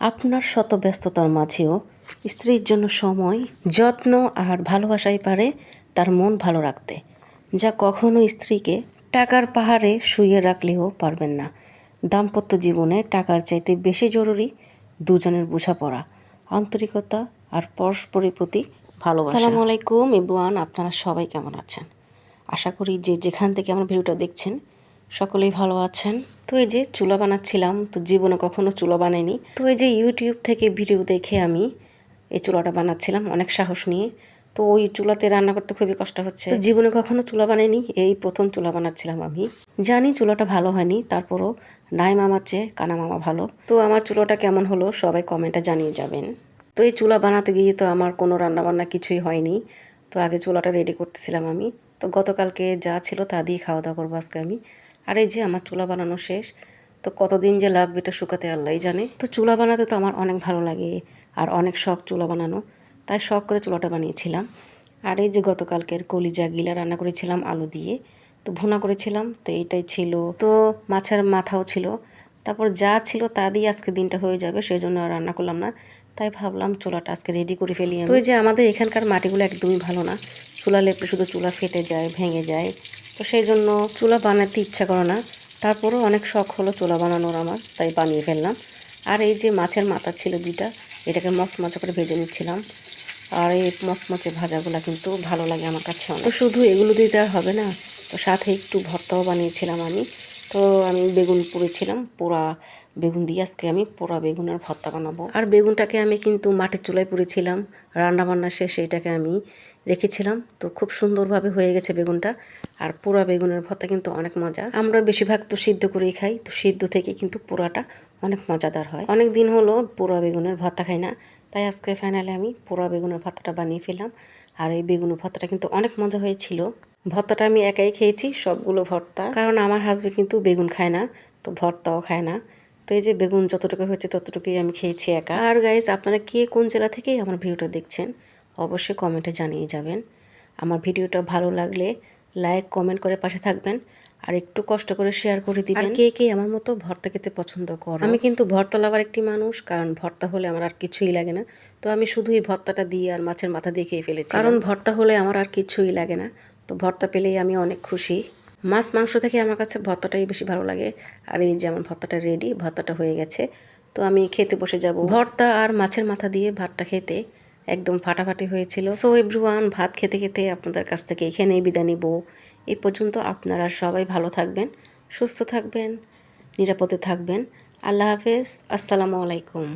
আপনার শত ব্যস্ততার মাঝেও স্ত্রীর জন্য সময়, যত্ন আর ভালোবাসাই পারে তার মন ভালো রাখতে, যা কখনো স্ত্রীকে টাকার পাহাড়ে শুইয়ে রাখলেও পারবেন না। দাম্পত্য জীবনে টাকার চাইতে বেশি জরুরি দুজনের বোঝাপড়া, আন্তরিকতা আর পরস্পরের প্রতি ভালোবাসা। আসসালামু আলাইকুম ইবরান আপনারা সবাই কেমন আছেন? আশা করি যে যেখান থেকে আমার ভিডিওটা দেখছেন সকলেই ভালো আছেন। তো এই যে চুলা বানাচ্ছিলাম, তো জীবনে কখনো চুলা বানাইনি। তো এই যে ইউটিউব থেকে ভিডিও দেখে আমি এই চুলাটা বানাচ্ছিলাম, অনেক সাহস নিয়ে। তো ওই চুলাতে রান্না করতে খুবই কষ্ট হচ্ছে। জীবনে কখনো চুলা বানাইনি, এই প্রথম চুলা বানাচ্ছিলাম আমি। জানি চুলাটা ভালো হয়নি, তারপরও নাই মামার চেয়ে, কানা মামা ভালো। তো আমার চুলাটা কেমন হলো, সবাই কমেন্টে জানিয়ে যাবেন। তো এই চুলা বানাতে গিয়ে তো আমার কোনো রান্নাবান্না কিছুই হয়নি। তো আগে চুলাটা রেডি করতেছিলাম আমি। তো গতকালকে যা ছিল তা দিয়ে খাওয়া দাওয়া করব আজকে আমি। আর এই যে আমার চুলা বানানো শেষ, তো কতদিন যে লাগবে এটা শুকাতে আল্লাহ জানে। তো চুলা বানাতে তো আমার অনেক ভালো লাগে আর অনেক শখ চুলা বানানো, তাই শখ করে চুলাটা বানিয়েছিলাম। আর এই যে গতকালকের কলিজা গিলা রান্না করেছিলাম আলু দিয়ে, তো ভুনা করেছিলাম, তো এইটাই ছিল। তো মাছের মাথাও ছিল, তারপর যা ছিল তা দিয়ে আজকে দিনটা হয়ে যাবে সেই জন্য আর রান্না করলাম না। তাই ভাবলাম চুলাটা আজকে রেডি করে ফেলি তো এই যে আমাদের এখানকার মাটিগুলো একদমই ভালো না, চুলা লেপলে শুধু চুলা ফেটে যায়, ভেঙে যায় তো সেই জন্য চুলা বানাতে ইচ্ছা করে না। তারপরেও অনেক শখ হলো চুলা বানানোর আমার, তাই বানিয়ে ফেললাম। আর এই যে মাছের মাথা ছিল দুইটা, এটাকে মচমচা করে ভেজে নিচ্ছিলাম। আর এই মচমচে ভাজাগুলো কিন্তু ভালো লাগে আমার কাছে অনেক। শুধু এগুলো দিতে আর হবে না, তো সাথে একটু ভর্তাও বানিয়েছিলাম আমি। তো আমি বেগুন পুড়েছিলাম, পোড়া বেগুন দিয়ে আজকে আমি পোড়া বেগুনের ভর্তা বানাবো। আর বেগুনটাকে আমি কিন্তু মাটির চুলায় পুড়েছিলাম, রান্নাবান্না শেষে এটাকে আমি রেখেছিলাম। তো খুব সুন্দরভাবে হয়ে গেছে বেগুনটা। আর পোড়া বেগুনের ভর্তা কিন্তু অনেক মজা আমরা বেশিরভাগ তো সিদ্ধ করেই খাই। তো সিদ্ধ থেকে কিন্তু পোড়াটা অনেক মজাদার হয়। অনেক দিন হলো পোড়া বেগুনের ভর্তা খাই না। তাই আজকে ফাইনালে আমি পোড়া বেগুনের ভর্তাটা বানিয়ে ফেললাম। আর এই বেগুনের ভর্তাটা কিন্তু অনেক মজা হয়েছিল। ভর্তাটা আমি একাই খেয়েছি, সবগুলো ভর্তা। কারণ আমার হাজবেন্ড কিন্তু বেগুন খায় না, তো ভর্তাও খায় না। তো এই যে বেগুন যতটুকু হয়েছে ততটুকুই আমি খেয়েছি একা। আর গাইজ আপনারা কে কোন জেলা থেকে আমার ভিডিওটা দেখছেন? অবশ্যই কমেন্টে জানিয়ে যাবেন। আমার ভিডিওটা ভালো লাগলে লাইক কমেন্ট করে পাশে থাকবেন। আর একটু কষ্ট করে শেয়ার করে দিবেন। কে কে আমার মতো ভর্তা খেতে পছন্দ করো? আমি কিন্তু ভর্তা লাভার একটি মানুষ কারণ ভর্তা হলে আমার আর কিছুই লাগে না। তো আমি শুধু এই ভর্তাটা দিয়ে আর মাছের মাথা দিয়ে খেয়ে ফেলেছি কারণ ভর্তা হলে আমার আর কিছুই লাগে না। তো ভর্তা পেলেই আমি অনেক খুশি। মাছ মাংস থেকে আমার কাছে ভর্তাটাই বেশি ভালো লাগে। আর এই যেমন ভর্তাটা রেডি ভর্তাটা হয়ে গেছে। তো আমি খেতে বসে যাব। ভর্তা আর মাছের মাথা দিয়ে ভাতটা খেতে। একদম ফাটাফাটি হয়েছিল। সো এভরিওয়ান ভাত খেতে খেতে আপনাদের কাছ থেকে এখানেই বিদায় নিব। এ পর্যন্ত আপনারা সবাই ভালো থাকবেন, সুস্থ থাকবেন, নিরাপদে থাকবেন। আল্লাহ হাফেজ। আসসালামু আলাইকুম।